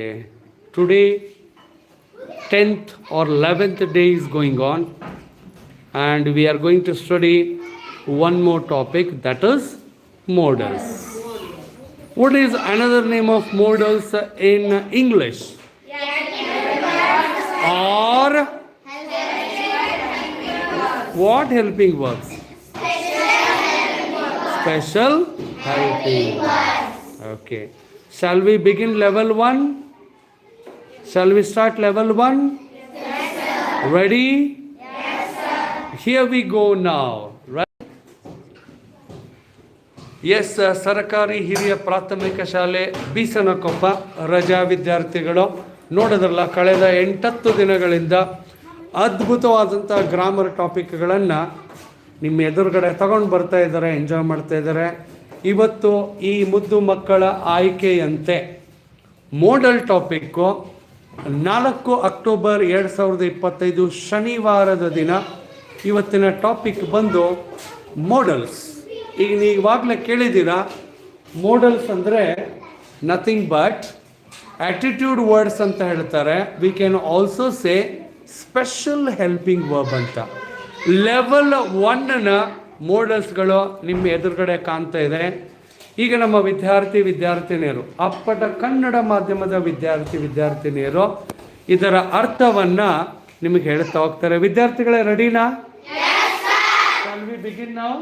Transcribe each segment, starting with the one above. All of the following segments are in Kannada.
Today, 10th or 11th day is going on, and we are going to study one more topic that is modals. What is another name of modals in English? Or what helping verbs? Special helping verbs. Okay. Shall we begin level 1? Shall we start level 1? Ready? Here we go now. Right? ಎಸ್ ಸರಕಾರಿ ಹಿರಿಯ ಪ್ರಾಥಮಿಕ ಶಾಲೆ ಬೀಸನಕೊಪ್ಪ ರಜಾ ವಿದ್ಯಾರ್ಥಿಗಳು ನೋಡಿದ್ರಲ್ಲ, ಕಳೆದ ಎಂಟತ್ತು ದಿನಗಳಿಂದ ಅದ್ಭುತವಾದಂಥ ಗ್ರಾಮರ್ ಟಾಪಿಕ್ಗಳನ್ನು ನಿಮ್ಮ ಎದುರುಗಡೆ ತಗೊಂಡು ಬರ್ತಾ ಇದ್ದಾರೆ ಎಂಜಾಯ್ ಮಾಡ್ತಾ ಇದ್ದಾರೆ ಇವತ್ತು ಈ ಮುದ್ದು ಮಕ್ಕಳ ಆಯ್ಕೆಯಂತೆ ಮೋಡಲ್ ಟಾಪಿಕ್ಕು ನಾಲ್ಕು ಅಕ್ಟೋಬರ್ ಎರಡು ಸಾವಿರದ ಇಪ್ಪತ್ತೈದು ಶನಿವಾರದ ದಿನ ಇವತ್ತಿನ ಟಾಪಿಕ್ ಬಂದು ಮೋಡಲ್ಸ್ ಈಗ ನೀವಾಗಲೇ ಕೇಳಿದ್ದೀರಾ? ಮೋಡಲ್ಸ್ ಅಂದರೆ ನಥಿಂಗ್ ಬಟ್ ಆ್ಯಟಿಟ್ಯೂಡ್ ವರ್ಡ್ಸ್ ಅಂತ ಹೇಳ್ತಾರೆ. We can also say special helping verb ಅಂತ. ಲೆವೆಲ್ ಒನ್ನ ಮೋಡಲ್ಸ್ಗಳು ನಿಮ್ಮ ಎದುರುಗಡೆ ಕಾಣ್ತಾ ಇದೆ. ಈಗ ನಮ್ಮ ವಿದ್ಯಾರ್ಥಿ ವಿದ್ಯಾರ್ಥಿನಿಯರು ಅಪ್ಪಟ ಕನ್ನಡ ಮಾಧ್ಯಮದ ವಿದ್ಯಾರ್ಥಿ ವಿದ್ಯಾರ್ಥಿನಿಯರು ಇದರ ಅರ್ಥವನ್ನು ನಿಮಗೆ ಹೇಳ್ತಾ ಹೋಗ್ತಾರೆ. ವಿದ್ಯಾರ್ಥಿಗಳೇ ರೆಡಿನಾ? Begin now?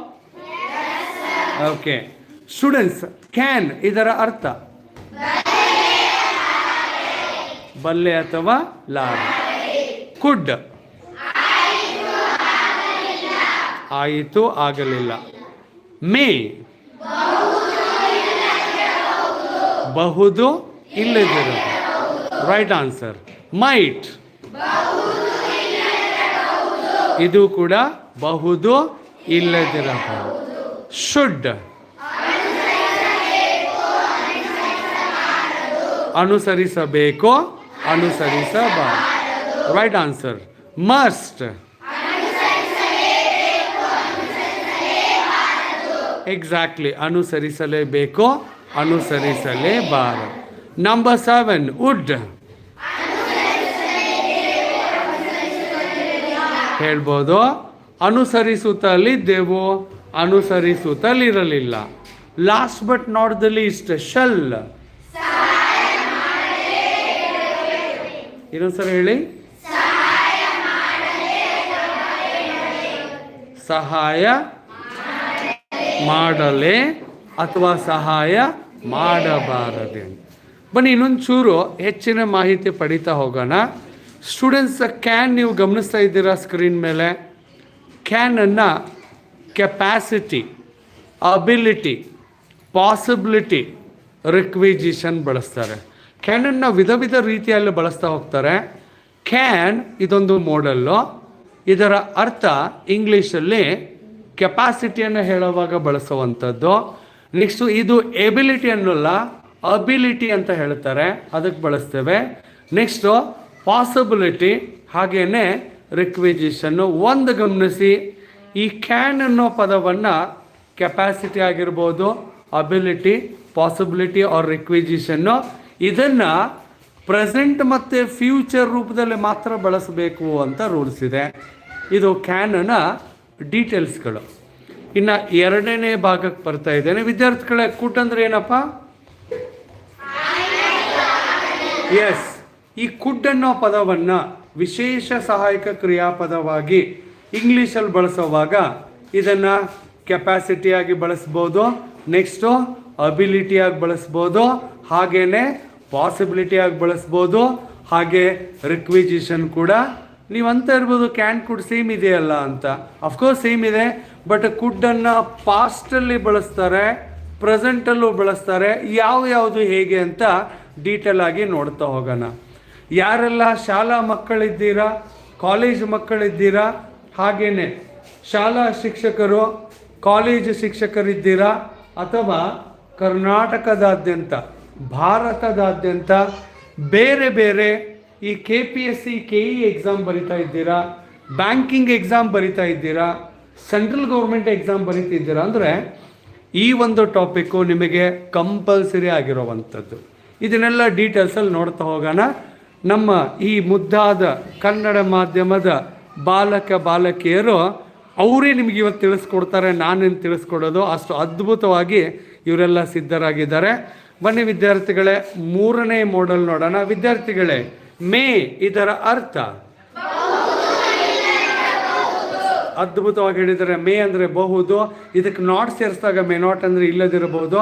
Okay students can ಇದರ ಅರ್ಥ? ಬಲ್ಲೆ ಅಥವಾ ಲಾರಿ? ಕುಡ್ ಆಯಿತು ಆಗಲಿಲ್ಲ. ಮೇ ಬಹುದು ಇಲ್ಲದಿರಬಹುದು ರೈಟ್ ಆನ್ಸರ್ ಮೈಟ್ ಇದು ಕೂಡ ಬಹುದು ಇಲ್ಲದಿರಬಹುದು. ಶುಡ್ ಅನುಸರಿಸಬೇಕು, ಅನುಸರಿಸಬಾರದು. ರೈಟ್ ಆನ್ಸರ್ ಮಸ್ಟ್ ಎಕ್ಸಾಕ್ಟ್ಲಿ ಅನುಸರಿಸಲೇಬೇಕು ಅನುಸರಿಸಲೇಬಾರದು ನಂಬರ್ ಸೆವೆನ್ ವುಡ್ ಹೇಳ್ಬೋದು, ಅನುಸರಿಸುತ್ತಲಿದ್ದೆವು, ಅನುಸರಿಸುತ್ತಲಿರಲಿಲ್ಲ. Last but not the least shall ಇನ್ನೊಂದ್ಸಲ ಹೇಳಿ. ಸಹಾಯ ಮಾಡಲೇ ಅಥವಾ ಸಹಾಯ ಮಾಡಬಾರದೆ ಬನ್ನಿ, ಇನ್ನೊಂದು ಚೂರು ಹೆಚ್ಚಿನ ಮಾಹಿತಿ ಪಡಿತಾ ಹೋಗೋಣ. ಸ್ಟೂಡೆಂಟ್ಸ್ ಕ್ಯಾನ್ ನೀವು ಗಮನಿಸ್ತಾ ಇದ್ದೀರಾ ಸ್ಕ್ರೀನ್ ಮೇಲೆ? ಕ್ಯಾನನ್ನು ಕೆಪ್ಯಾಸಿಟಿ ಅಬಿಲಿಟಿ ಪಾಸಿಬಿಲಿಟಿ ರಿಕ್ವಿಜಿಷನ್ ಬಳಸ್ತಾರೆ. ಕ್ಯಾನನ್ನು ವಿಧ ವಿಧ ರೀತಿಯಲ್ಲಿ ಬಳಸ್ತಾ ಹೋಗ್ತಾರೆ. ಕ್ಯಾನ್ ಇದೊಂದು ಮೋಡಲ್ಲು ಇದರ ಅರ್ಥ ಇಂಗ್ಲೀಷಲ್ಲಿ ಕೆಪಾಸಿಟಿಯನ್ನು ಹೇಳುವಾಗ ಬಳಸುವಂಥದ್ದು. ನೆಕ್ಸ್ಟು ಇದು ಎಬಿಲಿಟಿ ಅನ್ನೋಲ್ಲ ಅಬಿಲಿಟಿ ಅಂತ ಹೇಳ್ತಾರೆ. ಅದಕ್ಕೆ ಬಳಸ್ತೇವೆ. ನೆಕ್ಸ್ಟು ಪಾಸಿಬಿಲಿಟಿ ಹಾಗೇನೆ ರಿಕ್ವಿಜಿಷನ್ನು ಒಂದು ಗಮನಿಸಿ, ಈ ಕ್ಯಾನ್ ಅನ್ನೋ ಪದವನ್ನು ಕೆಪಾಸಿಟಿ ಆಗಿರ್ಬೋದು ಅಬಿಲಿಟಿ ಪಾಸಿಬಿಲಿಟಿ ಆರ್ ರಿಕ್ವಿಜಿಷನ್ನು ಇದನ್ನು ಪ್ರೆಸೆಂಟ್ ಮತ್ತು ಫ್ಯೂಚರ್ ರೂಪದಲ್ಲಿ ಮಾತ್ರ ಬಳಸಬೇಕು ಅಂತ ರೂಲ್ಸ್ ಇದೆ. ಇದು ಕ್ಯಾನನ ಡೀಟೇಲ್ಸ್ಗಳು ಇನ್ನು ಎರಡನೇ ಭಾಗಕ್ಕೆ ಬರ್ತಾ ಇದ್ದೇನೆ. ವಿದ್ಯಾರ್ಥಿಗಳೇ ಕೂಟ ಅಂದ್ರೆ ಏನಪ್ಪ? ಎಸ್ ಈ ಕುಡ್ ಅನ್ನೋ ಪದವನ್ನು ವಿಶೇಷ ಸಹಾಯಕ ಕ್ರಿಯಾಪದವಾಗಿ ಇಂಗ್ಲೀಷಲ್ಲಿ ಬಳಸೋವಾಗ ಇದನ್ನು ಕೆಪಾಸಿಟಿಯಾಗಿ ಬಳಸ್ಬೋದು ನೆಕ್ಸ್ಟು ಅಬಿಲಿಟಿಯಾಗಿ ಬಳಸ್ಬೋದು, ಹಾಗೇನೆ ಪಾಸಿಬಿಲಿಟಿಯಾಗಿ ಬಳಸ್ಬೋದು, ಹಾಗೆ ರಿಕ್ವಿಜಿಷನ್ ಕೂಡ. ನೀವು ಅಂತ ಇರ್ಬೋದು ಕ್ಯಾನ್ ಕುಡ್ ಸೇಮ್ ಇದೆಯಲ್ಲ ಅಂತ. ಅಫ್ಕೋರ್ಸ್ ಸೇಮ್ ಇದೆ. ಬಟ್ ಕುಡ್ಡನ್ನು ಪಾಸ್ಟಲ್ಲಿ ಬಳಸ್ತಾರೆ ಪ್ರೆಸೆಂಟಲ್ಲೂ ಬಳಸ್ತಾರೆ, ಯಾವ ಯಾವುದು ಹೇಗೆ ಅಂತ ಡೀಟೇಲ್ ಆಗಿ ನೋಡ್ತಾ ಹೋಗೋಣ. ಯಾರೆಲ್ಲ ಶಾಲಾ ಮಕ್ಕಳಿದ್ದೀರಾ ಕಾಲೇಜ್ ಮಕ್ಕಳಿದ್ದೀರಾ, ಹಾಗೇನೆ ಶಾಲಾ ಶಿಕ್ಷಕರು ಕಾಲೇಜ್ ಶಿಕ್ಷಕರಿದ್ದೀರಾ, ಅಥವಾ ಕರ್ನಾಟಕದಾದ್ಯಂತ, ಭಾರತದಾದ್ಯಂತ, ಬೇರೆ ಬೇರೆ ಈ K P S C K E exam ಬರಿತಾ ಇದ್ದೀರಾ ಬ್ಯಾಂಕಿಂಗ್ ಎಕ್ಸಾಮ್ ಬರಿತಾ ಇದ್ದೀರಾ ಸೆಂಟ್ರಲ್ ಗೌರ್ಮೆಂಟ್ ಎಕ್ಸಾಮ್ ಬರೀತಿದ್ದೀರಾ ಅಂದರೆ ಈ ಒಂದು ಟಾಪಿಕ್ಕು ನಿಮಗೆ ಕಂಪಲ್ಸರಿ ಆಗಿರುವಂಥದ್ದು. ಇದನ್ನೆಲ್ಲ ಡೀಟೇಲ್ಸಲ್ಲಿ ನೋಡ್ತಾ ಹೋಗೋಣ. ನಮ್ಮ ಈ ಮುದ್ದಾದ ಕನ್ನಡ ಮಾಧ್ಯಮದ ಬಾಲಕ, ಬಾಲಕಿಯರು, ಅವರೇ ನಿಮಗೆ ಇವತ್ತು ತಿಳಿಸ್ಕೊಡ್ತಾರೆ, ನಾನೇನು ತಿಳಿಸ್ಕೊಡೋದು, ಅಷ್ಟು ಅದ್ಭುತವಾಗಿ ಇವರೆಲ್ಲ ಸಿದ್ಧರಾಗಿದ್ದಾರೆ. ಬನ್ನಿ ವಿದ್ಯಾರ್ಥಿಗಳೇ, ಮೂರನೇ ಮಾಡೆಲ್ ನೋಡೋಣ. ವಿದ್ಯಾರ್ಥಿಗಳೇ, ಮೇ ಇದರ ಅರ್ಥ? ಅದ್ಭುತವಾಗಿ ಹೇಳಿದರೆ ಮೇ ಅಂದರೆ ಬಹುದು. ಇದಕ್ಕೆ ನಾಟ್ ಸೇರಿಸಿದಾಗ ಮೇ ನಾಟ್ ಅಂದರೆ ಇಲ್ಲದಿರಬಹುದು.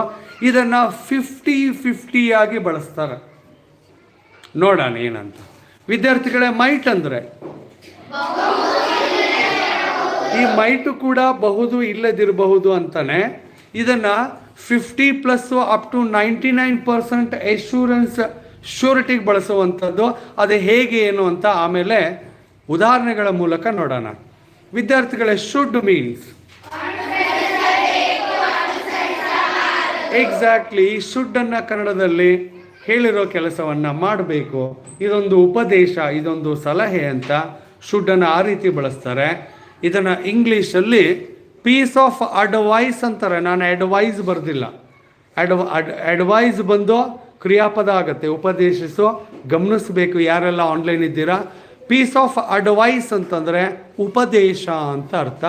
ಇದನ್ನು ಫಿಫ್ಟಿ ಫಿಫ್ಟಿಯಾಗಿ ಬಳಸ್ತಾರೆ. ನೋಡೋಣ ಏನಂತ. ವಿದ್ಯಾರ್ಥಿಗಳೇ ಮೈಟ್ ಅಂದರೆ? ಈ ಮೈಟು ಕೂಡ ಬಹುದು, ಇಲ್ಲದಿರಬಹುದು ಅಂತಾನೆ. ಇದನ್ನು fifty plus up to ninety nine percent assurance ಶ್ಯೂರಿಟಿಗೆ ಬಳಸುವಂಥದ್ದು. ಅದು ಹೇಗೆ ಏನು ಅಂತ ಆಮೇಲೆ ಉದಾಹರಣೆಗಳ ಮೂಲಕ ನೋಡೋಣ. ವಿದ್ಯಾರ್ಥಿಗಳೇ ಶುಡ್ ಮೀನ್ಸ್ ಎಕ್ಸಾಕ್ಟ್ಲಿ ಶುಡ್ ಅನ್ನ ಕನ್ನಡದಲ್ಲಿ ಹೇಳಿರೋ ಕೆಲಸವನ್ನ ಮಾಡಬೇಕು. ಇದೊಂದು ಉಪದೇಶ, ಇದೊಂದು ಸಲಹೆ ಅಂತ ಶುಡ್ ಅನ್ನ ಆ ರೀತಿ ಬಳಸ್ತಾರೆ. ಇದನ್ನ ಇಂಗ್ಲಿಷಲ್ಲಿ ಪೀಸ್ ಆಫ್ ಅಡ್ವೈಸ್ ಅಂತಾರೆ. ನಾನು ಅಡ್ವೈಸ್ ಬರೆದಿಲ್ಲ. ಅಡ್ವ ಅಡ್ ಅಡ್ವೈಸ್ ಬಂದು ಕ್ರಿಯಾಪದ ಆಗುತ್ತೆ. ಉಪದೇಶಿಸು, ಗಮನಿಸಬೇಕು ಯಾರೆಲ್ಲ ಆನ್ಲೈನ್ ಇದ್ದೀರಾ. ಪೀಸ್ ಆಫ್ ಅಡ್ವೈಸ್ ಅಂತಂದರೆ ಉಪದೇಶ ಅಂತ ಅರ್ಥ.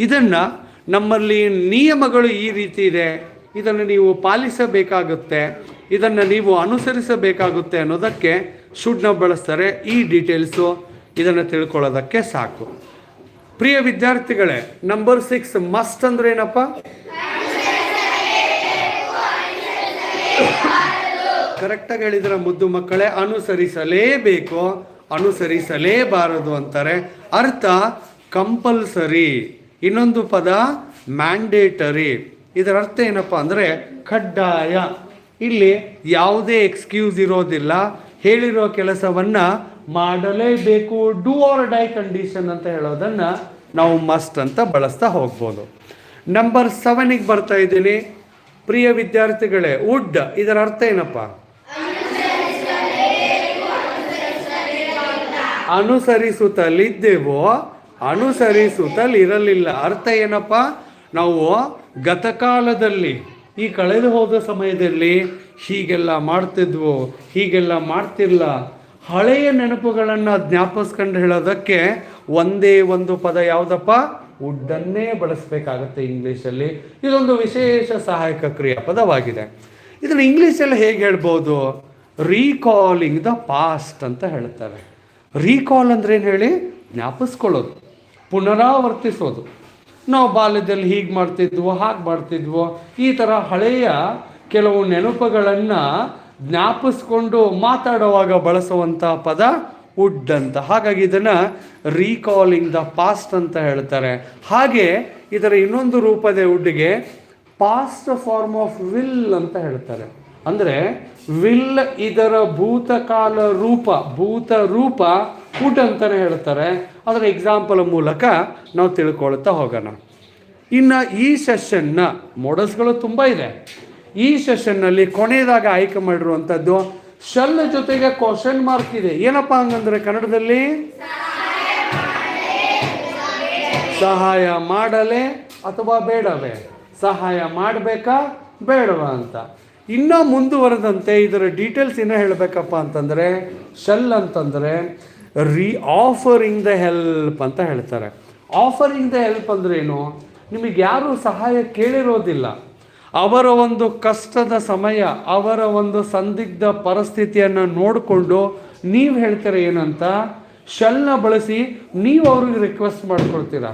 ಇದನ್ನು ನಮ್ಮಲ್ಲಿ ನಿಯಮಗಳು ಈ ರೀತಿ ಇದೆ. ಇದನ್ನು ನೀವು ಪಾಲಿಸಬೇಕಾಗುತ್ತೆ. ಇದನ್ನು ನೀವು ಅನುಸರಿಸಬೇಕಾಗುತ್ತೆ ಅನ್ನೋದಕ್ಕೆ ಶುಡ್ನ ಬಳಸ್ತಾರೆ. ಈ ಡೀಟೇಲ್ಸು ಇದನ್ನು ತಿಳ್ಕೊಳ್ಳೋದಕ್ಕೆ ಸಾಕು. ಪ್ರಿಯ ವಿದ್ಯಾರ್ಥಿಗಳೇ ನಂಬರ್ ಸಿಕ್ಸ್ ಮಸ್ಟ್ ಅಂದ್ರೆ ಏನಪ್ಪ? ಕರೆಕ್ಟಾಗಿ ಹೇಳಿದ್ರೆ ಮುದ್ದು ಮಕ್ಕಳೇ, ಅನುಸರಿಸಲೇಬೇಕು. ಅನುಸರಿಸಲೇಬಾರದು ಅಂತಾರೆ. ಅರ್ಥ ಕಂಪಲ್ಸರಿ. ಇನ್ನೊಂದು ಪದ ಮ್ಯಾಂಡೇಟರಿ. ಇದರ ಅರ್ಥ ಏನಪ್ಪ ಅಂದರೆ ಕಡ್ಡಾಯ. ಇಲ್ಲಿ ಯಾವುದೇ ಎಕ್ಸ್ಕ್ಯೂಸ್ ಇರೋದಿಲ್ಲ. ಹೇಳಿರೋ ಕೆಲಸವನ್ನ ಮಾಡಲೇಬೇಕು. ಡೂ ಆರ್ ಡೈ ಕಂಡೀಷನ್ ಅಂತ ಹೇಳೋದನ್ನ ನಾವು ಮಸ್ಟ್ ಅಂತ ಬಳಸ್ತಾ ಹೋಗ್ಬೋದು. ನಂಬರ್ ಸೆವೆನಿಗೆ ಬರ್ತಾ ಇದ್ದೀನಿ. ಪ್ರಿಯ ವಿದ್ಯಾರ್ಥಿಗಳೇ, ವುಡ್ ಇದರ ಅರ್ಥ ಏನಪ್ಪ? ಅನುಸರಿಸುತ್ತಲಿದ್ದೆವೋ, ಅನುಸರಿಸುತ್ತಲಿರಲಿಲ್ಲ. ಅರ್ಥ ಏನಪ್ಪ? ನಾವು ಗತಕಾಲದಲ್ಲಿ, ಈ ಕಳೆದು ಹೋದ ಸಮಯದಲ್ಲಿ ಹೀಗೆಲ್ಲ ಮಾಡ್ತಿದ್ವು, ಹೀಗೆಲ್ಲ ಮಾಡ್ತಿಲ್ಲ ಹಳೆಯ ನೆನಪುಗಳನ್ನು ಜ್ಞಾಪಿಸ್ಕೊಂಡು ಹೇಳೋದಕ್ಕೆ ಒಂದೇ ಒಂದು ಪದ ಯಾವುದಪ್ಪ? ವುಡ್ಡನ್ನೇ ಬಳಸಬೇಕಾಗತ್ತೆ ಇಂಗ್ಲೀಷಲ್ಲಿ. ಇದೊಂದು ವಿಶೇಷ ಸಹಾಯಕ ಕ್ರಿಯಾಪದವಾಗಿದೆ ಇದನ್ನು ಇಂಗ್ಲೀಷಲ್ಲಿ ಹೇಗೆ ಹೇಳ್ಬೋದು? ರೀಕಾಲಿಂಗ್ ದ ಪಾಸ್ಟ್ ಅಂತ ಹೇಳ್ತಾರೆ. ರೀಕಾಲ್ ಅಂದ್ರೆ ಏನು ಹೇಳಿ? ಜ್ಞಾಪಿಸ್ಕೊಳ್ಳೋದು. ಪುನರಾವರ್ತಿಸೋದು. ನಾವು ಬಾಲ್ಯದಲ್ಲಿ ಹೀಗೆ ಮಾಡ್ತಿದ್ವೋ, ಹಾಗೆ ಮಾಡ್ತಿದ್ವೋ, ಈ ಥರ ಹಳೆಯ ಕೆಲವು ನೆನಪುಗಳನ್ನು ಜ್ಞಾಪಿಸ್ಕೊಂಡು ಮಾತಾಡುವಾಗ ಬಳಸುವಂಥ ಪದ ವುಡ್ ಅಂತ ಹಾಗಾಗಿ ಇದನ್ನು ರೀಕಾಲಿಂಗ್ ದ ಪಾಸ್ಟ್ ಅಂತ ಹೇಳ್ತಾರೆ. ಹಾಗೆ ಇದರ ಇನ್ನೊಂದು ರೂಪದ ವುಡ್ಗೆ ಪಾಸ್ಟ್ ಫಾರ್ಮ್ ಆಫ್ ವಿಲ್ ಅಂತ ಹೇಳ್ತಾರೆ. ಅಂದರೆ ವಿಲ್ ಇದರ ಭೂತಕಾಲ ರೂಪ, ಭೂತ ರೂಪ ವುಡ್ ಅಂತಲೇ ಹೇಳ್ತಾರೆ. ಅದರ ಎಕ್ಸಾಂಪಲ್ ಮೂಲಕ ನಾವು ತಿಳ್ಕೊಳ್ತಾ ಹೋಗೋಣ. ಇನ್ನು ಈ ಸೆಷನ್ನ ಮೋಡಲ್ಸ್ಗಳು ತುಂಬ ಇದೆ. ಈ ಸೆಷನ್ನಲ್ಲಿ ಕೊನೆಯದಾಗ ಆಯ್ಕೆ ಮಾಡಿರುವಂಥದ್ದು ಶಲ್ ಜೊತೆಗೆ ಕ್ವಶನ್ ಮಾರ್ಕ್ ಇದೆ. ಏನಪ್ಪ ಹಂಗಂದ್ರೆ ಕನ್ನಡದಲ್ಲಿ? ಸಹಾಯ ಮಾಡಲೇ ಅಥವಾ ಬೇಡವೇ? ಸಹಾಯ ಮಾಡಬೇಕಾ? ಬೇಡವಾ ಅಂತ. ಇನ್ನೂ ಮುಂದುವರೆದಂತೆ ಇದರ ಡೀಟೇಲ್ಸ್ ಇನ್ನೂ ಹೇಳಬೇಕಪ್ಪ ಅಂತಂದರೆ ಶೆಲ್ ಅಂತಂದರೆ ರೀ ಆಫರಿಂಗ್ ದ ಹೆಲ್ಪ್ ಅಂತ ಹೇಳ್ತಾರೆ. ಆಫರಿಂಗ್ ದ ಹೆಲ್ಪ್ ಅಂದ್ರೆ ಏನು? ನಿಮಗೆ ಯಾರೂ ಸಹಾಯ ಕೇಳಿರೋದಿಲ್ಲ. ಅವರ ಒಂದು ಕಷ್ಟದ ಸಮಯ, ಅವರ ಒಂದು ಸಂದಿಗ್ಧ ಪರಿಸ್ಥಿತಿಯನ್ನು ನೋಡಿಕೊಂಡು ನೀವು ಹೇಳ್ತೀರಾ ಏನಂತ? ಶೆಲ್ನ ಬಳಸಿ ನೀವು ಅವ್ರಿಗೆ ರಿಕ್ವೆಸ್ಟ್ ಮಾಡ್ಕೊಳ್ತೀರ.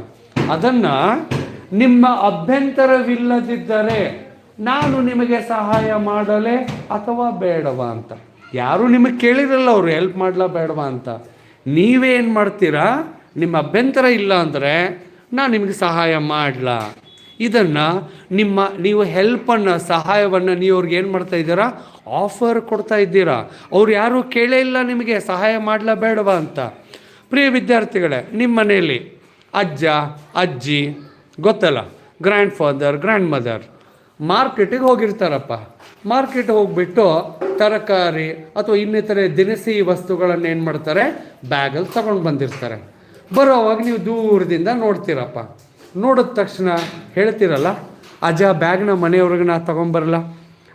ಅದನ್ನು ನಿಮ್ಮ ಅಭ್ಯಂತರವಿಲ್ಲದಿದ್ದರೆ ನಾನು ನಿಮಗೆ ಸಹಾಯ ಮಾಡಲೇ ಅಥವಾ ಬೇಡವಾ ಅಂತ? ಯಾರು ನಿಮಗೆ ಕೇಳಿರಲ್ಲ ಅವರು ಹೆಲ್ಪ್ ಮಾಡಲಾ ಬೇಡವಾ ಅಂತ? ನೀವೇನು ಮಾಡ್ತೀರಾ? ನಿಮ್ಮ ಅಭ್ಯಂತರ ಇಲ್ಲ ಅಂದರೆ ನಾನು ನಿಮಗೆ ಸಹಾಯ ಮಾಡಲಾ? ಇದನ್ನು ನಿಮ್ಮ ನೀವು ಹೆಲ್ಪನ್ನು ಸಹಾಯವನ್ನು ನೀವು ಅವ್ರಿಗೆ ಏನು ಮಾಡ್ತಾ ಇದ್ದೀರಾ? ಆಫರ್ ಕೊಡ್ತಾ ಇದ್ದೀರಾ? ಅವ್ರು ಯಾರೂ ಕೇಳೇ ಇಲ್ಲ ನಿಮಗೆ ಸಹಾಯ ಮಾಡಲಾ ಬೇಡವಾ ಅಂತ? ಪ್ರಿಯ ವಿದ್ಯಾರ್ಥಿಗಳೇ ನಿಮ್ಮ ಮನೆಯಲ್ಲಿ ಅಜ್ಜ, ಅಜ್ಜಿ, ಗೊತ್ತಲ್ಲ ಗ್ರ್ಯಾಂಡ್ ಫಾದರ್ ಗ್ರ್ಯಾಂಡ್ ಮದರ್ ಮಾರ್ಕೆಟಿಗೆ ಹೋಗಿರ್ತಾರಪ್ಪ. ಮಾರ್ಕೆಟ್ ಹೋಗ್ಬಿಟ್ಟು ತರಕಾರಿ ಅಥವಾ ಇನ್ನಿತರೆ ದಿನಸಿ ವಸ್ತುಗಳನ್ನು ಏನು ಮಾಡ್ತಾರೆ? ಬ್ಯಾಗಲ್ಲಿ ತಗೊಂಡು ಬಂದಿರ್ತಾರೆ. ಬರೋವಾಗ ನೀವು ದೂರದಿಂದ ನೋಡ್ತೀರಪ್ಪ. ನೋಡಿದ ತಕ್ಷಣ ಹೇಳ್ತೀರಲ್ಲ, ಅಜ್ಜ, ಬ್ಯಾಗ್ನ ಮನೆಯವ್ರಿಗೆ ನಾ ತೊಗೊಂಬರಲ್ಲ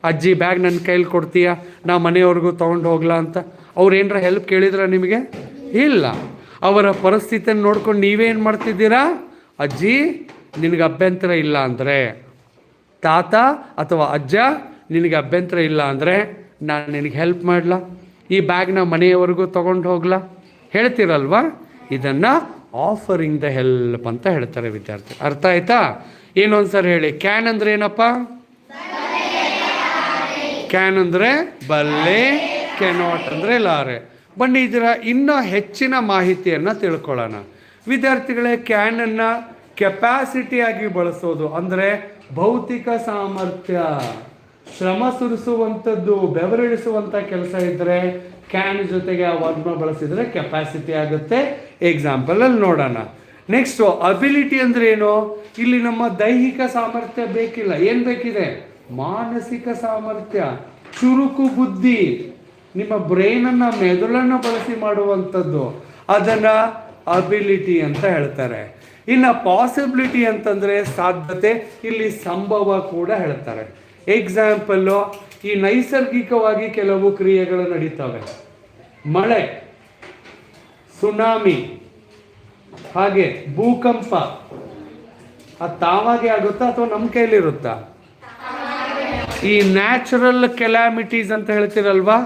ಅಜ್ಜಿ, ಬ್ಯಾಗ್ ನನ್ನ ಕೈಲಿ ಕೊಡ್ತೀಯಾ? ನಾ ಮನೆಯವ್ರಿಗೂ ತೊಗೊಂಡು ಹೋಗ್ಲಾ ಅಂತ? ಅವ್ರು ಏನರ ಹೆಲ್ಪ್ ಕೇಳಿದ್ರ ನಿಮಗೆ? ಇಲ್ಲ. ಅವರ ಪರಿಸ್ಥಿತಿಯನ್ನು ನೋಡ್ಕೊಂಡು ನೀವೇನು ಮಾಡ್ತಿದ್ದೀರಾ? ಅಜ್ಜಿ, ನಿನಗೆ ಅಭ್ಯಂತರ ಇಲ್ಲ ಅಂದರೆ ತಾತ ಅಥವಾ ಅಜ್ಜ, ನಿನಗೆ ಅಭ್ಯಂತರ ಇಲ್ಲ ಅಂದರೆ ನಾನು ನಿನಗೆ ಹೆಲ್ಪ್ ಮಾಡಲ? ಈ ಬ್ಯಾಗ್ನ ಮನೆಯವರೆಗೂ ತೊಗೊಂಡು ಹೋಗ್ಲಾ? ಹೇಳ್ತೀರಲ್ವ? ಇದನ್ನು ಆಫರಿಂಗ್ ದ ಹೆಲ್ಪ್ ಅಂತ ಹೇಳ್ತಾರೆ ವಿದ್ಯಾರ್ಥಿ. ಅರ್ಥ ಆಯ್ತಾ? ಇನ್ನೊಂದು ಸರಿ ಹೇಳಿ ಕ್ಯಾನ್ ಅಂದ್ರೆ ಏನಪ್ಪ? ಕ್ಯಾನ್ ಅಂದರೆ ಬಲ್ಲೆ ಕೆನಾಟ್ ಅಂದರೆ ಲಾರೆ. ಬನ್ನಿ, ಇದರ ಇನ್ನೂ ಹೆಚ್ಚಿನ ಮಾಹಿತಿಯನ್ನು ತಿಳ್ಕೊಳ್ಳೋಣ. ವಿದ್ಯಾರ್ಥಿಗಳೇ ಕ್ಯಾನನ್ನು ಕೆಪಾಸಿಟಿಯಾಗಿ ಬಳಸೋದು ಅಂದರೆ ಭೌತಿಕ ಸಾಮರ್ಥ್ಯ. ಶ್ರಮ ಸುರಿಸುವಂಥದ್ದು, ಬೆವರಿಳಿಸುವಂಥ ಕೆಲಸ ಇದ್ದರೆ ಕ್ಯಾನ್ ಜೊತೆಗೆ ಆ ವರ್ಮ ಬಳಸಿದರೆ ಕೆಪಾಸಿಟಿ ಆಗುತ್ತೆ. ಎಕ್ಸಾಂಪಲಲ್ಲಿ ನೋಡೋಣ. ನೆಕ್ಸ್ಟು ಅಬಿಲಿಟಿ ಅಂದ್ರೆ ಏನು? ಇಲ್ಲಿ ನಮ್ಮ ದೈಹಿಕ ಸಾಮರ್ಥ್ಯ ಬೇಕಿಲ್ಲ. ಏನು ಬೇಕಿದೆ? ಮಾನಸಿಕ ಸಾಮರ್ಥ್ಯ. ಚುರುಕು ಬುದ್ಧಿ. ನಿಮ್ಮ ಬ್ರೈನನ್ನು ಮೆದುಳನ್ನು ಬಳಸಿ ಮಾಡುವಂಥದ್ದು. ಅದನ್ನು ಅಬಿಲಿಟಿ ಅಂತ ಹೇಳ್ತಾರೆ. ಇನ್ನು ಪಾಸಿಬಿಲಿಟಿ ಅಂತಂದರೆ ಸಾಧ್ಯತೆ, ಇಲ್ಲಿ ಸಂಭವ ಕೂಡ ಹೇಳ್ತಾರೆ. ಎಕ್ಸಾಂಪಲ್ಲು ಈ ನೈಸರ್ಗಿಕವಾಗಿ ಕೆಲವು ಕ್ರಿಯೆಗಳು ನಡೀತವೆ. ಮಳೆ ಸುನಾಮಿ ಹಾಗೆ ಭೂಕಂಪ ಅದು ತಾವಾಗೆ ಆಗುತ್ತಾ ಅಥವಾ ನಮ್ಮ ಕೈಲಿರುತ್ತಾ? ಈ ನ್ಯಾಚುರಲ್ ಕೆಲಾಮಿಟೀಸ್ ಅಂತ ಹೇಳ್ತೀರಲ್ವಾ?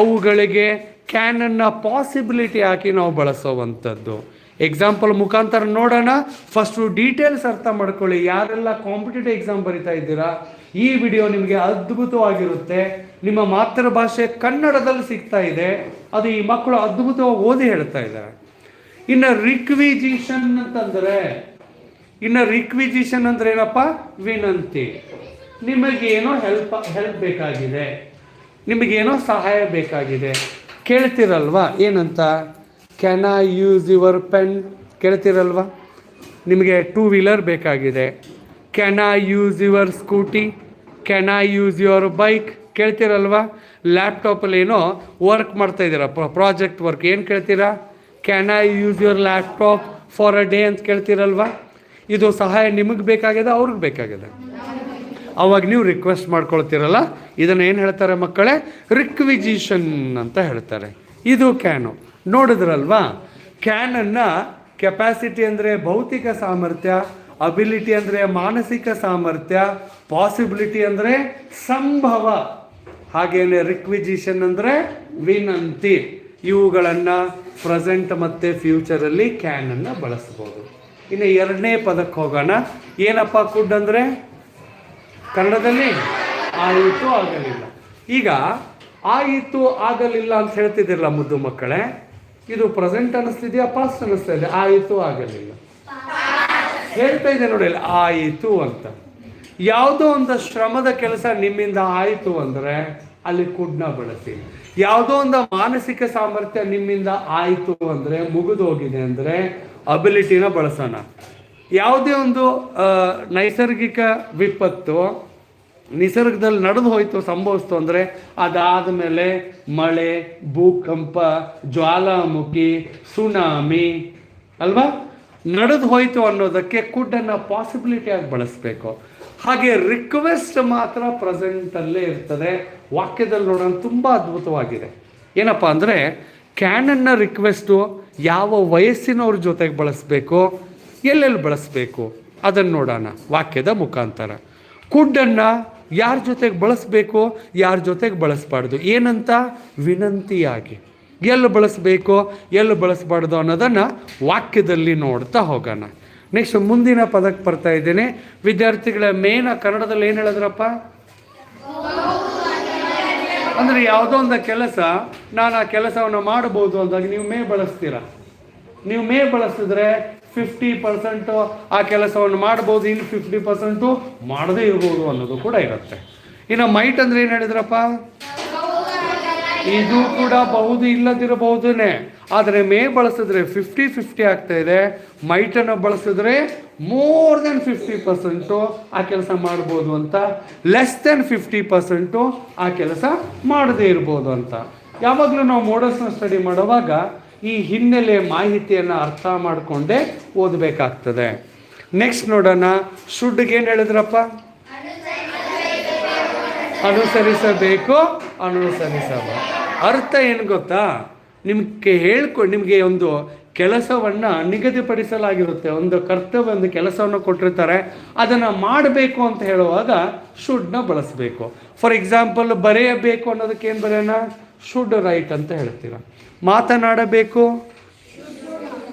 ಅವುಗಳಿಗೆ ಕ್ಯಾನನ್ನ ಪಾಸಿಬಿಲಿಟಿ ಹಾಕಿ ನಾವು ಬಳಸೋವಂಥದ್ದು. ಎಕ್ಸಾಂಪಲ್ ಮುಖಾಂತರ ನೋಡೋಣ. ಫಸ್ಟು ಡೀಟೇಲ್ಸ್ ಅರ್ಥ ಮಾಡ್ಕೊಳ್ಳಿ. ಯಾರೆಲ್ಲ ಕಾಂಪಿಟೇಟಿವ್ ಎಕ್ಸಾಮ್ ಬರಿತಾ ಇದ್ದೀರಾ? ಈ ವಿಡಿಯೋ ನಿಮಗೆ ಅದ್ಭುತವಾಗಿರುತ್ತೆ. ನಿಮ್ಮ ಮಾತೃಭಾಷೆ ಕನ್ನಡದಲ್ಲಿ ಸಿಗ್ತಾ ಇದೆ. ಅದು ಈ ಮಕ್ಕಳು ಅದ್ಭುತವಾಗಿ ಓದಿ ಹೇಳ್ತಾ ಇದ್ದಾರೆ. ಇನ್ನು ರಿಕ್ವಿಜಿಷನ್ ಅಂತಂದರೆ, ಇನ್ನು ರಿಕ್ವಿಜಿಷನ್ ಅಂದರೆ ಏನಪ್ಪ? ವಿನಂತಿ. ನಿಮಗೇನೋ ಹೆಲ್ಪ್ ಹೆಲ್ಪ್ ಬೇಕಾಗಿದೆ. ನಿಮಗೇನೋ ಸಹಾಯ ಬೇಕಾಗಿದೆ. ಕೇಳ್ತಿರಲ್ವಾ? ಏನಂತ? Can I use your pen ಕೇಳ್ತೀರಲ್ವ? ನಿಮಗೆ ಟೂ ವೀಲರ್ ಬೇಕಾಗಿದೆ. Can I use your scooty can I use your bike ಕೇಳ್ತೀರಲ್ವ? ಲ್ಯಾಪ್ಟಾಪಲ್ಲಿ ಏನೋ ವರ್ಕ್ ಮಾಡ್ತಾ ಇದ್ದೀರಾ. ಪ್ರಾಜೆಕ್ಟ್ ವರ್ಕ್ ಏನು ಕೇಳ್ತೀರಾ? Can I use your laptop for a day ಅಂತ ಕೇಳ್ತೀರಲ್ವ? ಇದು ಸಹಾಯ ನಿಮಗೆ ಬೇಕಾಗಿದೆ, ಅವ್ರಿಗೆ ಬೇಕಾಗಿದೆ. ಅವಾಗ ನೀವು ರಿಕ್ವೆಸ್ಟ್ ಮಾಡ್ಕೊಳ್ತೀರಲ್ಲ? ಇದನ್ನು ಏನು ಹೇಳ್ತಾರೆ ಮಕ್ಕಳೇ? ರಿಕ್ವಿಜಿಷನ್ ಅಂತ ಹೇಳ್ತಾರೆ. ಇದು ಕ್ಯಾನು ನೋಡಿದ್ರಲ್ವಾ? ಕ್ಯಾನನ್ನು ಕೆಪಾಸಿಟಿ ಅಂದರೆ ಭೌತಿಕ ಸಾಮರ್ಥ್ಯ ಅಬಿಲಿಟಿ ಅಂದರೆ ಮಾನಸಿಕ ಸಾಮರ್ಥ್ಯ ಪಾಸಿಬಿಲಿಟಿ ಅಂದರೆ ಸಂಭವ. ಹಾಗೇನೆ ರಿಕ್ವಿಜಿಷನ್ ಅಂದರೆ ವಿನಂತಿ. ಇವುಗಳನ್ನು ಪ್ರೆಸೆಂಟ್ ಮತ್ತು ಫ್ಯೂಚರಲ್ಲಿ ಕ್ಯಾನನ್ನು ಬಳಸ್ಬೋದು. ಇನ್ನು ಎರಡನೇ ಪದಕ್ಕೆ ಹೋಗೋಣ. ಏನಪ್ಪ ಕುಡ್ ಅಂದರೆ? ಕನ್ನಡದಲ್ಲಿ ಆಯಿತು ಆಗಲಿಲ್ಲ. ಈಗ ಆಯಿತು ಆಗಲಿಲ್ಲ ಅಂತ ಹೇಳ್ತಿದ್ದಿರಲ್ಲ ಮುದ್ದು ಮಕ್ಕಳೇ? ಇದು ಪ್ರೆಸೆಂಟ್ ಅನ್ನಿಸ್ತಿದೆಯಾ ಪಾಸ್ಟ್ ಅನ್ನಿಸ್ತಾ ಇದೆ ಆಯಿತು, ಆಗಲಿಲ್ಲ. ಹೇಳ್ತಾ ಇದೆ ನೋಡಿ ಆಯಿತು ಅಂತ. ಯಾವುದೋ ಒಂದು ಶ್ರಮದ ಕೆಲಸ ನಿಮ್ಮಿಂದ ಆಯಿತು ಅಂದರೆ ಅಲ್ಲಿ ಕುಡ್ನ ಬಳಸಿ. ಯಾವುದೋ ಒಂದು ಮಾನಸಿಕ ಸಾಮರ್ಥ್ಯ ನಿಮ್ಮಿಂದ ಆಯಿತು ಅಂದರೆ, ಮುಗಿದೋಗಿದೆ ಅಂದರೆ ಅಬಿಲಿಟಿನ ಬಳಸೋಣ. ಯಾವುದೇ ಒಂದು ನೈಸರ್ಗಿಕ ವಿಪತ್ತು ನಿಸರ್ಗದಲ್ಲಿ ನಡೆದು ಹೋಯಿತು, ಸಂಭವಿಸ್ತು ಅಂದರೆ ಅದಾದ ಮೇಲೆ ಮಳೆ, ಭೂಕಂಪ, ಜ್ವಾಲಾಮುಖಿ, ಸುನಾಮಿ, ಅಲ್ವಾ? ನಡೆದು ಹೋಯಿತು ಅನ್ನೋದಕ್ಕೆ ಕುಡ್ಡನ್ನು ಪಾಸಿಬಿಲಿಟಿಯಾಗಿ ಬಳಸಬೇಕು. ಹಾಗೆ ರಿಕ್ವೆಸ್ಟ್ ಮಾತ್ರ ಪ್ರೆಸೆಂಟಲ್ಲೇ ಇರ್ತದೆ. ವಾಕ್ಯದಲ್ಲಿ ನೋಡೋಣ, ತುಂಬ ಅದ್ಭುತವಾಗಿದೆ. ಏನಪ್ಪ ಅಂದರೆ ಕ್ಯಾನನ್ನ ರಿಕ್ವೆಸ್ಟು ಯಾವ ವಯಸ್ಸಿನವ್ರ ಜೊತೆಗೆ ಬಳಸಬೇಕು, ಎಲ್ಲೆಲ್ಲಿ ಬಳಸಬೇಕು? ಅದನ್ನು ನೋಡೋಣ, ವಾಕ್ಯದ ಮುಖಾಂತರ. ಕುಡ್ಡನ್ನು ಯಾರ ಜೊತೆಗೆ ಬಳಸಬೇಕು, ಯಾರ ಜೊತೆಗೆ ಬಳಸಬಾರ್ದು. ಏನಂತ? ವಿನಂತಿಯಾಗಿ. ಎಲ್ಲಿ ಬಳಸಬೇಕು, ಎಲ್ಲಿ ಬಳಸಬಾರ್ದು ಅನ್ನೋದನ್ನು ವಾಕ್ಯದಲ್ಲಿ ನೋಡ್ತಾ ಹೋಗೋಣ. ನೆಕ್ಸ್ಟ್ ಮುಂದಿನ ಪದಕ್ಕೆ ಬರ್ತಾ ಇದ್ದೇನೆ. ವಿದ್ಯಾರ್ಥಿಗಳ ಮೇನ ಕನ್ನಡದಲ್ಲಿ ಏನು ಹೇಳಿದ್ರಪ್ಪ? ಅಂದರೆ ಯಾವುದೋ ಒಂದು ಕೆಲಸ, ನಾನು ಆ ಕೆಲಸವನ್ನು ಮಾಡಬಹುದು ಅಂದಾಗ ನೀವು ಮೇ ಬಳಸ್ತೀರ? ನೀವು ಮೇ ಬಳಸಿದ್ರೆ ಫಿಫ್ಟಿ ಪರ್ಸೆಂಟು ಆ ಕೆಲಸವನ್ನು ಮಾಡ್ಬೋದು, ಇನ್ನು ಫಿಫ್ಟಿ ಪರ್ಸೆಂಟು ಮಾಡದೇ ಇರ್ಬೋದು ಅನ್ನೋದು ಕೂಡ ಇರುತ್ತೆ. ಇನ್ನು ಮೈಟ್ ಅಂದ್ರೆ ಏನು ಹೇಳಿದ್ರಪ್ಪ? ಇದು ಕೂಡ ಬಹುದು ಇಲ್ಲದಿರಬಹುದೇ ಆದರೆ ಮೇ ಬಳಸಿದ್ರೆ ಫಿಫ್ಟಿ ಫಿಫ್ಟಿ ಆಗ್ತಾ ಇದೆ. ಮೈಟನ್ನು ಬಳಸಿದ್ರೆ ಮೋರ್ ದೆನ್ ಫಿಫ್ಟಿ ಪರ್ಸೆಂಟು ಆ ಕೆಲಸ ಮಾಡ್ಬೋದು ಅಂತ ಲೆಸ್ ದೆನ್ ಫಿಫ್ಟಿ ಪರ್ಸೆಂಟು ಆ ಕೆಲಸ ಮಾಡದೇ ಇರ್ಬೋದು ಅಂತ. ಯಾವಾಗಲೂ ನಾವು ಮೋಡಲ್ಸ್ನ ಸ್ಟಡಿ ಮಾಡುವಾಗ ಈ ಹಿನ್ನೆಲೆ ಮಾಹಿತಿಯನ್ನು ಅರ್ಥ ಮಾಡಿಕೊಂಡೇ ಓದಬೇಕಾಗ್ತದೆ. ನೆಕ್ಸ್ಟ್ ನೋಡೋಣ ಶುಡ್ಗೆ ಏನು ಹೇಳಿದ್ರಪ್ಪ? ಅನುಸರಿಸಬೇಕು ಅನುಸರಿಸಬೇಕು ಅರ್ಥ ಏನು ಗೊತ್ತಾ? ನಿಮಗೆ ಹೇಳ್ಕೊ, ನಿಮಗೆ ಒಂದು ಕೆಲಸವನ್ನು ನಿಗದಿಪಡಿಸಲಾಗಿರುತ್ತೆ. ಒಂದು ಕರ್ತವ್ಯ, ಒಂದು ಕೆಲಸವನ್ನು ಕೊಟ್ಟಿರ್ತಾರೆ. ಅದನ್ನು ಮಾಡಬೇಕು ಅಂತ ಹೇಳುವಾಗ ಶುಡ್ನ ಬಳಸಬೇಕು. ಫಾರ್ ಎಕ್ಸಾಂಪಲ್ ಬರೆಯಬೇಕು ಅನ್ನೋದಕ್ಕೆ ಏನು ಬರೆಯೋಣ? ಶುಡ್ ರೈಟ್ ಅಂತ ಹೇಳ್ತೀರ. ಮಾತನಾಡಬೇಕು?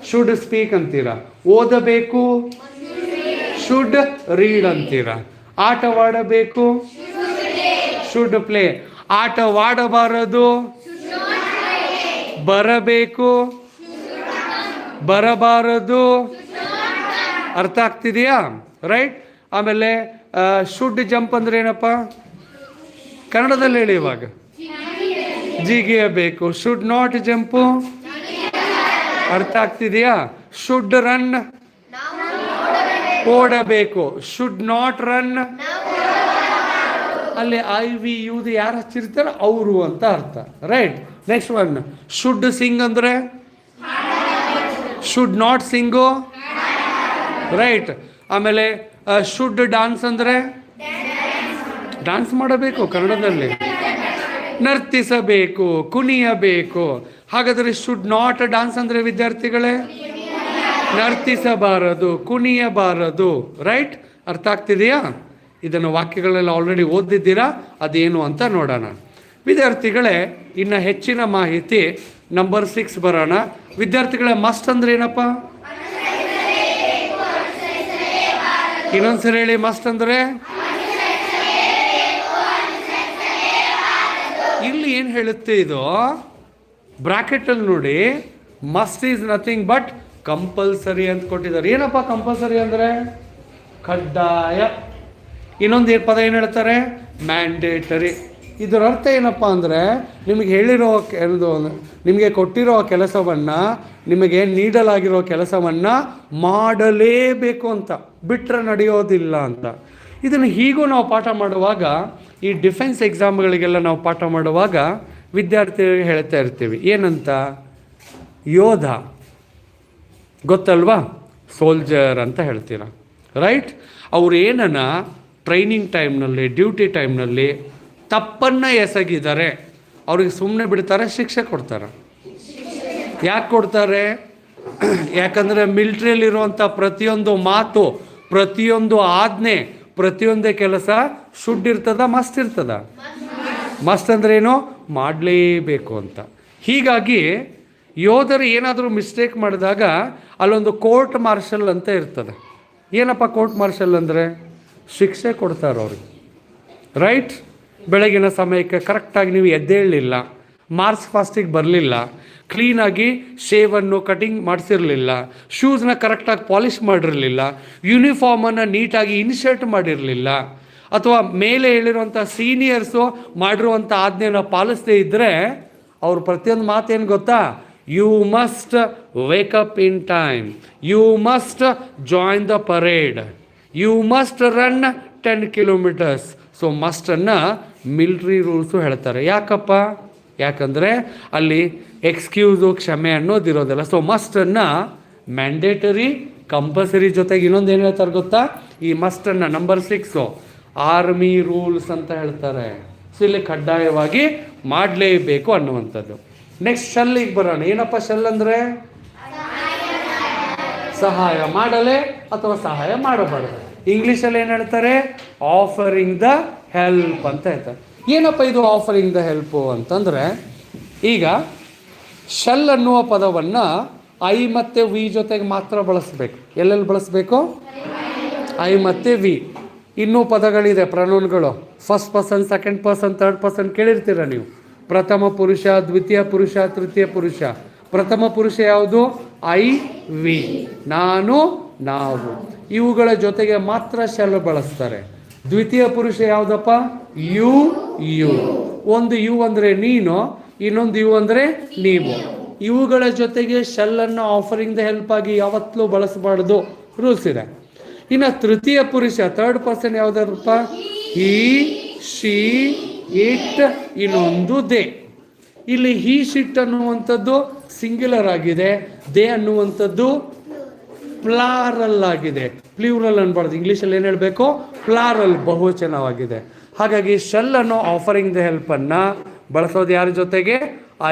ಶುಡ್ ಸ್ಪೀಕ್ ಅಂತೀರಾ. ಓದಬೇಕು? ಶುಡ್ ರೀಡ್ ಅಂತೀರಾ. ಆಟವಾಡಬೇಕು? ಶುಡ್ ಪ್ಲೇ ಆಟವಾಡಬಾರದು? ಬರಬೇಕು? ಬರಬಾರದು? ಅರ್ಥ ಆಗ್ತಿದೆಯಾ? ರೈಟ್ ಆಮೇಲೆ ಶುಡ್ ಜಂಪ್ ಅಂದ್ರೆ ಏನಪ್ಪ ಕನ್ನಡದಲ್ಲಿ ಹೇಳಿ ಇವಾಗ. ಜಿಗಿಯಬೇಕು. Should not jump? ಅರ್ಥ ಆಗ್ತಿದೆಯಾ? ಶುಡ್ ರನ್ ಓಡಬೇಕು. ಶುಡ್ ನಾಟ್ ರನ್ ಅಲ್ಲಿ ಐ ವಿ ಯುದು ಯಾರು ಹಚ್ಚಿರ್ತಾರೆ? ಅವರು ಅಂತ ಅರ್ಥ. Right next one should sing ಅಂದ್ರೆ? ಶುಡ್ ನಾಟ್ ಸಿಂಗು ರೈಟ್ ಆಮೇಲೆ ಶುಡ್ ಡಾನ್ಸ್ ಅಂದ್ರೆ? ಡಾನ್ಸ್ ಮಾಡಬೇಕು ಕನ್ನಡದಲ್ಲಿ. ನರ್ತಿಸಬೇಕು, ಕುಣಿಯಬೇಕು. ಹಾಗಾದರೆ ಶುಡ್ ನಾಟ್ ಡಾನ್ಸ್ ಅಂದರೆ ವಿದ್ಯಾರ್ಥಿಗಳೇ? ನರ್ತಿಸಬಾರದು, ಕುಣಿಯಬಾರದು. ರೈಟ್ ಅರ್ಥ ಆಗ್ತಿದೆಯಾ? ಇದನ್ನು ವಾಕ್ಯಗಳೆಲ್ಲ ಆಲ್ರೆಡಿ ಓದಿದ್ದೀರಾ? ಅದೇನು ಅಂತ ನೋಡೋಣ. ವಿದ್ಯಾರ್ಥಿಗಳೇ, ಇನ್ನು ಹೆಚ್ಚಿನ ಮಾಹಿತಿ ನಂಬರ್ ಸಿಕ್ಸ್ ಬರೋಣ. ವಿದ್ಯಾರ್ಥಿಗಳೇ ಮಸ್ಟ್ ಅಂದ್ರೆ ಏನಪ್ಪ? ಇನ್ನೊಂದ್ಸರಿ ಹೇಳಿ ಮಸ್ಟ್ ಅಂದ್ರೆ? ಇಲ್ಲಿ ಏನು ಹೇಳುತ್ತೆ ಇದು? ಬ್ರಾಕೆಟಲ್ಲಿ ನೋಡಿ must is nothing but compulsory ಅಂತ ಕೊಟ್ಟಿದ್ದಾರೆ. ಏನಪ್ಪ ಕಂಪಲ್ಸರಿ ಅಂದರೆ? ಕಡ್ಡಾಯ. ಇನ್ನೊಂದು ಏನು ಪದ ಏನು ಹೇಳ್ತಾರೆ? ಮ್ಯಾಂಡೇಟರಿ ಇದರ ಅರ್ಥ ಏನಪ್ಪ ಅಂದರೆ, ನಿಮಗೆ ಹೇಳಿರೋ ಕೆಲದು ನಿಮಗೆ ಕೊಟ್ಟಿರೋ ಕೆಲಸವನ್ನು, ನಿಮಗೆ ನೀಡಲಾಗಿರೋ ಕೆಲಸವನ್ನು ಮಾಡಲೇಬೇಕು ಅಂತ. ಬಿಟ್ಟರೆ ನಡೆಯೋದಿಲ್ಲ ಅಂತ. ಇದನ್ನು ಹೀಗೂ ನಾವು ಪಾಠ ಮಾಡುವಾಗ ಈ ಡಿಫೆನ್ಸ್ ಎಕ್ಸಾಮ್ಗಳಿಗೆಲ್ಲ ನಾವು ಪಾಠ ಮಾಡುವಾಗ ವಿದ್ಯಾರ್ಥಿಗಳಿಗೆ ಹೇಳ್ತಾ ಇರ್ತೀವಿ, ಏನಂತ? ಯೋಧ. ಗೊತ್ತಲ್ವಾ? ಸೋಲ್ಜರ್ ಅಂತ ಹೇಳ್ತೀರ? ರೈಟ್? ಅವ್ರು ಏನನ್ನ ಟ್ರೈನಿಂಗ್ ಟೈಮ್ನಲ್ಲಿ, ಡ್ಯೂಟಿ ಟೈಮ್ನಲ್ಲಿ ತಪ್ಪನ್ನು ಎಸಗಿದ್ದಾರೆ ಅವ್ರಿಗೆ ಸುಮ್ಮನೆ ಬಿಡ್ತಾರೆ, ಶಿಕ್ಷೆ ಕೊಡ್ತಾರೆ. ಯಾಕೆ ಕೊಡ್ತಾರೆ? ಯಾಕಂದರೆ ಮಿಲ್ಟ್ರಿಯಲ್ಲಿರುವಂಥ ಪ್ರತಿಯೊಂದು ಮಾತು, ಪ್ರತಿಯೊಂದು ಆಜ್ಞೆ ಪ್ರತಿಯೊಂದೇ ಕೆಲಸ ಶುಡ್ ಇರ್ತದ ಮಸ್ತ್ ಇರ್ತದ? ಮಸ್ತ್ ಅಂದ್ರೇನು ಮಾಡಲೇಬೇಕು ಅಂತ. ಹೀಗಾಗಿ ಯೋಧರು ಏನಾದರೂ ಮಿಸ್ಟೇಕ್ ಮಾಡಿದಾಗ ಅಲ್ಲೊಂದು ಕೋರ್ಟ್ ಮಾರ್ಷಲ್ ಅಂತ ಇರ್ತದೆ. ಏನಪ್ಪ ಕೋರ್ಟ್ ಮಾರ್ಷಲ್ ಅಂದರೆ? ಶಿಕ್ಷೆ ಕೊಡ್ತಾರೆ ಅವ್ರಿಗೆ. ರೈಟ್ ಬೆಳಗಿನ ಸಮಯಕ್ಕೆ ಕರೆಕ್ಟಾಗಿ ನೀವು ಎದ್ದೇಳಲಿಲ್ಲ. ಮಾರ್ಚ್ ಫಾಸ್ಟಿಗೆ ಬರಲಿಲ್ಲ. ಕ್ಲೀನಾಗಿ ಶೇವನ್ನು ಕಟಿಂಗ್ ಮಾಡಿಸಿರಲಿಲ್ಲ ಶೂಸ್ನ ಕರೆಕ್ಟಾಗಿ ಪಾಲಿಷ್ ಮಾಡಿರಲಿಲ್ಲ ಯೂನಿಫಾರ್ಮನ್ನು ನೀಟಾಗಿ ಇನ್ಸರ್ಟ್ ಮಾಡಿರಲಿಲ್ಲ. ಅಥವಾ ಮೇಲೆ ಹೇಳಿರುವಂಥ ಸೀನಿಯರ್ಸು ಮಾಡಿರುವಂಥ ಆಜ್ಞೆನ ಪಾಲಿಸದೇ ಇದ್ದರೆ ಅವ್ರ ಪ್ರತಿಯೊಂದು ಮಾತೇನು ಗೊತ್ತಾ? You must wake up in time you must join the parade you must run ten kilometres so ಮಸ್ಟನ್ನು military rules ಹೇಳ್ತಾರೆ. ಯಾಕಪ್ಪ? ಯಾಕಂದರೆ ಅಲ್ಲಿ ಎಕ್ಸ್ಕ್ಯೂಸು ಕ್ಷಮೆ ಅನ್ನೋದಿರೋದಿಲ್ಲ ಸೊ ಮಸ್ಟನ್ನು ಮ್ಯಾಂಡೇಟರಿ ಕಂಪಲ್ಸರಿ ಜೊತೆಗೆ ಇನ್ನೊಂದು ಏನು ಹೇಳ್ತಾರೆ ಗೊತ್ತಾ? ಈ ಮಸ್ಟನ್ನು ನಂಬರ್ ಸಿಕ್ಸು ಆರ್ಮಿ ರೂಲ್ಸ್ ಅಂತ ಹೇಳ್ತಾರೆ. ಸೊ ಇಲ್ಲಿ ಕಡ್ಡಾಯವಾಗಿ ಮಾಡಲೇಬೇಕು ಅನ್ನುವಂಥದ್ದು. ನೆಕ್ಸ್ಟ್ ಶಲ್ಲಿಗೆ ಬರೋಣ. ಏನಪ್ಪ ಶಲ್ ಅಂದರೆ? ಸಹಾಯ ಮಾಡಲೇ ಅಥವಾ ಸಹಾಯ ಮಾಡಬಾರದು. ಇಂಗ್ಲೀಷಲ್ಲಿ ಏನು ಹೇಳ್ತಾರೆ? ಆಫರಿಂಗ್ ದ ಹೆಲ್ಪ್ ಅಂತ ಹೇಳ್ತಾರೆ. ಏನಪ್ಪ ಇದು ಆಫರಿಂಗ್ ದ ಹೆಲ್ಪು ಅಂತಂದರೆ, ಈಗ ಶೆಲ್ ಅನ್ನುವ ಪದವನ್ನು ಐ ಮತ್ತು ವಿ ಜೊತೆಗೆ ಮಾತ್ರ ಬಳಸಬೇಕು. ಎಲ್ಲೆಲ್ಲಿ ಬಳಸಬೇಕು? ಐ ಮತ್ತು ವಿ. ಇನ್ನೂ ಪದಗಳಿದೆ, ಪ್ರನೌನ್ಗಳು. First person second person third person ಕೇಳಿರ್ತೀರ ನೀವು. ಪ್ರಥಮ ಪುರುಷ, ದ್ವಿತೀಯ ಪುರುಷ, ತೃತೀಯ ಪುರುಷ. ಪ್ರಥಮ ಪುರುಷ ಯಾವುದು? I, we. ನಾನು, ನಾವು. ಇವುಗಳ ಜೊತೆಗೆ ಮಾತ್ರ ಶೆಲ್ ಬಳಸ್ತಾರೆ. ದ್ವಿತೀಯ ಪುರುಷ ಯಾವುದಪ್ಪ? You you. ಒಂದು ಯು ಅಂದರೆ ನೀನು, ಇನ್ನೊಂದು ಯು ಅಂದರೆ ನೀವು. ಇವುಗಳ ಜೊತೆಗೆ ಶೆಲ್ಲನ್ನು ಆಫರಿಂಗ್ ದ ಹೆಲ್ಪ್ ಆಗಿ ಯಾವತ್ತೂ ಬಳಸಬಾರ್ದು. ರೂಲ್ಸ್ ಇದೆ. ಇನ್ನು ತೃತೀಯ ಪುರುಷ ಥರ್ಡ್ ಪರ್ಸನ್ ಯಾವುದಪ್ಪ? ಹಿ ಶಿ ಇಟ್ ಇನ್ನೊಂದು ದೇ ಇಲ್ಲಿ ಹಿ ಶಿಟ್ ಅನ್ನುವಂಥದ್ದು ಸಿಂಗ್ಯುಲರ್ ಆಗಿದೆ. ದೇ ಅನ್ನುವಂಥದ್ದು ಪ್ಲಾರಲ್ ಆಗಿದೆ ಪ್ಲೂರಲ್ ಅನ್ಬಾರ್ದು. ಇಂಗ್ಲೀಷಲ್ಲಿ ಏನು ಹೇಳಬೇಕು? ಪ್ಲಾರಲ್ ಬಹುವಚನವಾಗಿದೆ. ಹಾಗಾಗಿ ಶೆಲ್ ಅನ್ನೋ ಆಫರಿಂಗ್ ದ ಹೆಲ್ಪನ್ನು ಬಳಸೋದು ಯಾರ ಜೊತೆಗೆ?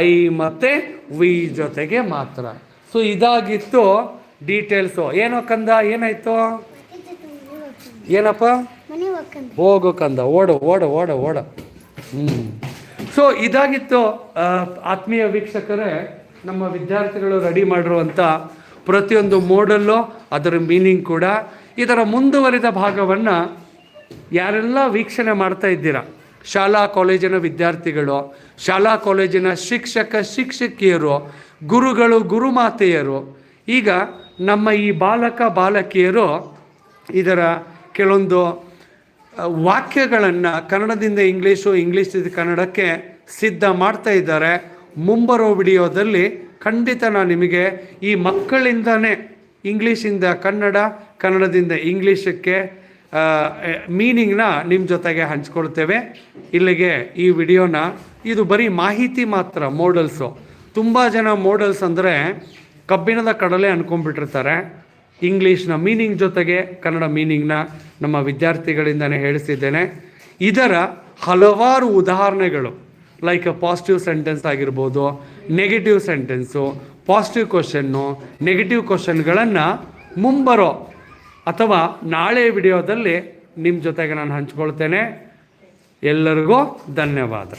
ಐ ಮತ್ತು ವಿ ಜೊತೆಗೆ ಮಾತ್ರ. ಸೊ ಇದಾಗಿತ್ತು ಡೀಟೇಲ್ಸು ಏನೋ ಕಂದ? ಏನಾಯಿತು? ಏನಪ್ಪ? ಹೋಗು ಕಂದ. ಓಡು ಓಡು ಓಡು ಓಡ. ಹ್ಞೂ ಸೊ ಇದಾಗಿತ್ತು ಆತ್ಮೀಯ ವೀಕ್ಷಕರೇ ನಮ್ಮ ವಿದ್ಯಾರ್ಥಿಗಳು ರೆಡಿ ಮಾಡಿರುವಂಥ ಪ್ರತಿಯೊಂದು ಮೋಡಲ್ಲು ಅದರ ಮೀನಿಂಗ್ ಕೂಡ. ಇದರ ಮುಂದುವರಿದ ಭಾಗವನ್ನು ಯಾರೆಲ್ಲ ವೀಕ್ಷಣೆ ಮಾಡ್ತಾ ಇದ್ದೀರಾ? ಶಾಲಾ, ಕಾಲೇಜಿನ ವಿದ್ಯಾರ್ಥಿಗಳು, ಶಾಲಾ, ಕಾಲೇಜಿನ ಶಿಕ್ಷಕ, ಶಿಕ್ಷಕಿಯರು, ಗುರುಗಳು, ಗುರುಮಾತೆಯರು, ಈಗ ನಮ್ಮ ಈ ಬಾಲಕ, ಬಾಲಕಿಯರು ಇದರ ಕೆಲವೊಂದು ವಾಕ್ಯಗಳನ್ನು ಕನ್ನಡದಿಂದ ಇಂಗ್ಲೀಷು, ಇಂಗ್ಲೀಷಿಂದ ಕನ್ನಡಕ್ಕೆ ಸಿದ್ಧ ಮಾಡ್ತಾ ಇದ್ದಾರೆ. ಮುಂಬರೋ ವಿಡಿಯೋದಲ್ಲಿ ಖಂಡಿತ ನಾನು ನಿಮಗೆ ಈ ಮಕ್ಕಳಿಂದನೇ ಇಂಗ್ಲೀಷಿಂದ ಕನ್ನಡ, ಕನ್ನಡದಿಂದ ಇಂಗ್ಲೀಷಕ್ಕೆ ಮೀನಿಂಗ್ನ ನಿಮ್ಮ ಜೊತೆಗೆ ಹಂಚ್ಕೊಳ್ತೇವೆ. ಇಲ್ಲಿಗೆ ಈ ವಿಡಿಯೋನ, ಇದು ಬರೀ ಮಾಹಿತಿ ಮಾತ್ರ ಮೋಡಲ್ಸು ತುಂಬ ಜನ ಮೋಡಲ್ಸ್ ಅಂದರೆ ಕಬ್ಬಿಣದ ಕಡಲೆ ಅಂದ್ಕೊಂಡ್ಬಿಟ್ಟಿರ್ತಾರೆ ಇಂಗ್ಲೀಷ್ನ ಮೀನಿಂಗ್ ಜೊತೆಗೆ ಕನ್ನಡ ಮೀನಿಂಗ್ನ ನಮ್ಮ ವಿದ್ಯಾರ್ಥಿಗಳಿಂದನೇ ಹೇಳಿಸಿದ್ದೇನೆ. ಇದರ ಹಲವಾರು ಉದಾಹರಣೆಗಳು ಲೈಕ್ ಪಾಸಿಟಿವ್ ಸೆಂಟೆನ್ಸ್ ಆಗಿರ್ಬೋದು negative sentence positive question negative ಕ್ವಶನ್ಗಳನ್ನು ಮುಂಬರೋ ಅಥವಾ ನಾಳೆ ವಿಡಿಯೋದಲ್ಲಿ ನಿಮ್ಮ ಜೊತೆಗೆ ನಾನು ಹಂಚ್ಕೊಳ್ತೇನೆ. ಎಲ್ಲರಿಗೂ ಧನ್ಯವಾದ.